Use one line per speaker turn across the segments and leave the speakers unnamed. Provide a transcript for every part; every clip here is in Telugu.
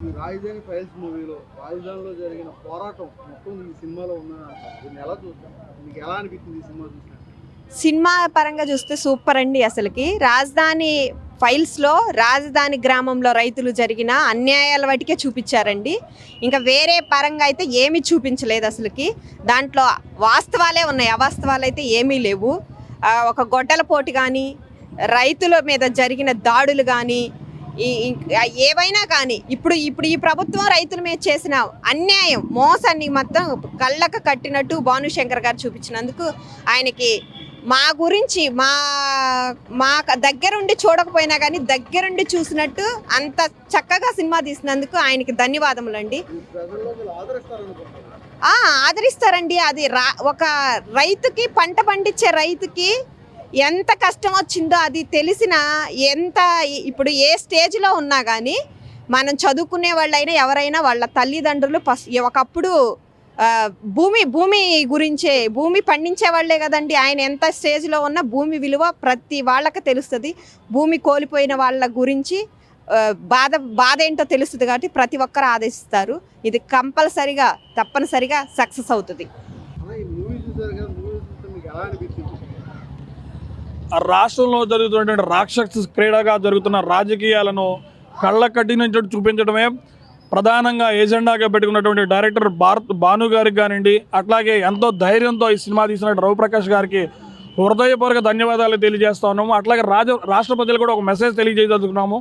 రాజధాని ఫైల్స్ మూవీలో రాజధానిలో జరిగిన పోరాటం మొత్తం ఈ సినిమాలో ఉన్న దీన్ని ఎలా చూస్తాం మీకు ఎలా అనిపించింది ఈ సినిమా చూసినట్టు?
సినిమా పరంగా చూస్తే సూపర్ అండి అసలుకి. రాజధాని ఫైల్స్లో రాజధాని గ్రామంలో రైతులు జరిగిన అన్యాయాల వాటికే చూపించారండి. ఇంకా వేరే పరంగా అయితే ఏమీ చూపించలేదు అసలుకి. దాంట్లో వాస్తవాలే ఉన్నాయి. అవాస్తవాలు అయితే ఏమీ లేవు. ఒక గొడ్డల పోటు కానీ రైతుల మీద జరిగిన దాడులు కానీ ఈ ఏవైనా కానీ ఇప్పుడు ఇప్పుడు ఈ ప్రభుత్వం రైతుల మీద చేసిన అన్యాయం మోసాన్ని మొత్తం కళ్ళకు కట్టినట్టు భానుశంకర్ గారు చూపించినందుకు ఆయనకి మా గురించి మా మా దగ్గరుండి చూడకపోయినా కానీ దగ్గరుండి చూసినట్టు అంత చక్కగా సినిమా తీసినందుకు ఆయనకి ధన్యవాదములండి. అండి ఆదరిస్తారండి. అది రా ఒక రైతుకి పంట పండించే రైతుకి ఎంత కష్టం వచ్చిందో అది తెలిసిన ఎంత ఇప్పుడు ఏ స్టేజ్లో ఉన్నా కానీ మనం చదువుకునే వాళ్ళైనా ఎవరైనా వాళ్ళ తల్లిదండ్రులు పస్ ఒకప్పుడు భూమి భూమి గురించే భూమి పండించే వాళ్ళే కదండి. ఆయన ఎంత స్టేజ్లో ఉన్నా భూమి విలువ ప్రతి వాళ్ళకి తెలుస్తుంది. భూమి కోల్పోయిన వాళ్ళ గురించి బాధ బాధ ఏంటో తెలుస్తుంది కాబట్టి ప్రతి ఒక్కరు ఆదేశిస్తారు. ఇది కంపల్సరిగా తప్పనిసరిగా సక్సెస్ అవుతుంది.
రాష్ట్రంలో జరుగుతున్నటువంటి రాక్షస క్రీడగా జరుగుతున్న రాజకీయాలను కళ్ళ కట్టినట్టు చూపించడమే ప్రధానంగా ఏజెండాగా పెట్టుకున్నటువంటి డైరెక్టర్ భారత్ భాను గారికి కానివ్వండి అట్లాగే ఎంతో ధైర్యంతో ఈ సినిమా తీసిన రవిప్రకాష్ గారికి హృదయపూర్వక ధన్యవాదాలు తెలియజేస్తా ఉన్నాము. అట్లాగే రాజ రాష్ట్ర ప్రజలు కూడా ఒక మెసేజ్ తెలియజేయదలుచుకున్నాము.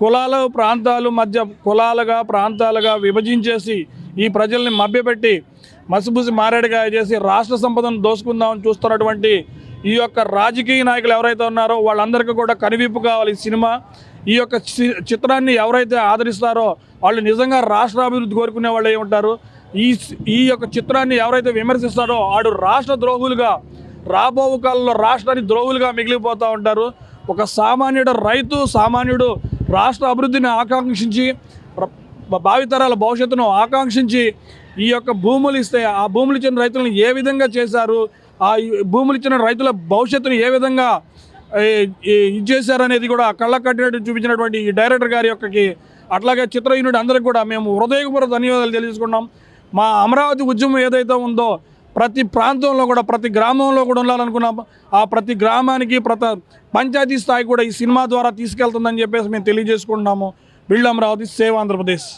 కులాలు ప్రాంతాలు మధ్య కులాలుగా ప్రాంతాలుగా విభజించేసి ఈ ప్రజల్ని మభ్యపెట్టి మసిబుసి మారేడుగా చేసి రాష్ట్ర సంపదను దోసుకుందామని చూస్తున్నటువంటి ఈ యొక్క రాజకీయ నాయకులు ఎవరైతే ఉన్నారో వాళ్ళందరికీ కూడా కనువిప్పు కావాలి ఈ సినిమా. ఈ యొక్క చిత్రాన్ని ఎవరైతే ఆదరిస్తారో వాళ్ళు నిజంగా రాష్ట్ర అభివృద్ధి కోరుకునే వాళ్ళు ఏమి ఉంటారు. ఈ ఈ యొక్క చిత్రాన్ని ఎవరైతే విమర్శిస్తారో వాడు రాష్ట్ర ద్రోహులుగా రాబో కాలంలో రాష్ట్రాన్ని ద్రోహులుగా మిగిలిపోతూ ఉంటారు. ఒక సామాన్యుడు రైతు సామాన్యుడు రాష్ట్ర అభివృద్ధిని ఆకాంక్షించి భావితరాల భవిష్యత్తును ఆకాంక్షించి ఈ యొక్క భూములు ఇస్తే ఆ భూములు ఇచ్చిన రైతులను ఏ విధంగా చేశారు ఆ భూములు ఇచ్చిన రైతుల భవిష్యత్తును ఏ విధంగా ఇది చేశారనేది కూడా కళ్ళ కట్టినట్టు చూపించినటువంటి ఈ డైరెక్టర్ గారి యొక్కకి అట్లాగే చిత్ర యూనిట్ అందరికి కూడా మేము హృదయపూర్వక ధన్యవాదాలు తెలియజేసుకున్నాం మా అమరావతి ఉద్యమం ఏదైతే ఉందో ప్రతి ప్రాంతంలో కూడా ప్రతి గ్రామంలో కూడా ఉండాలనుకున్నాం. ఆ ప్రతి గ్రామానికి ప్రత పంచాయతీ స్థాయి కూడా ఈ సినిమా ద్వారా తీసుకెళ్తుందని చెప్పేసి మేము తెలియజేసుకుంటున్నాము. Build Amaravati save Andhra Pradesh.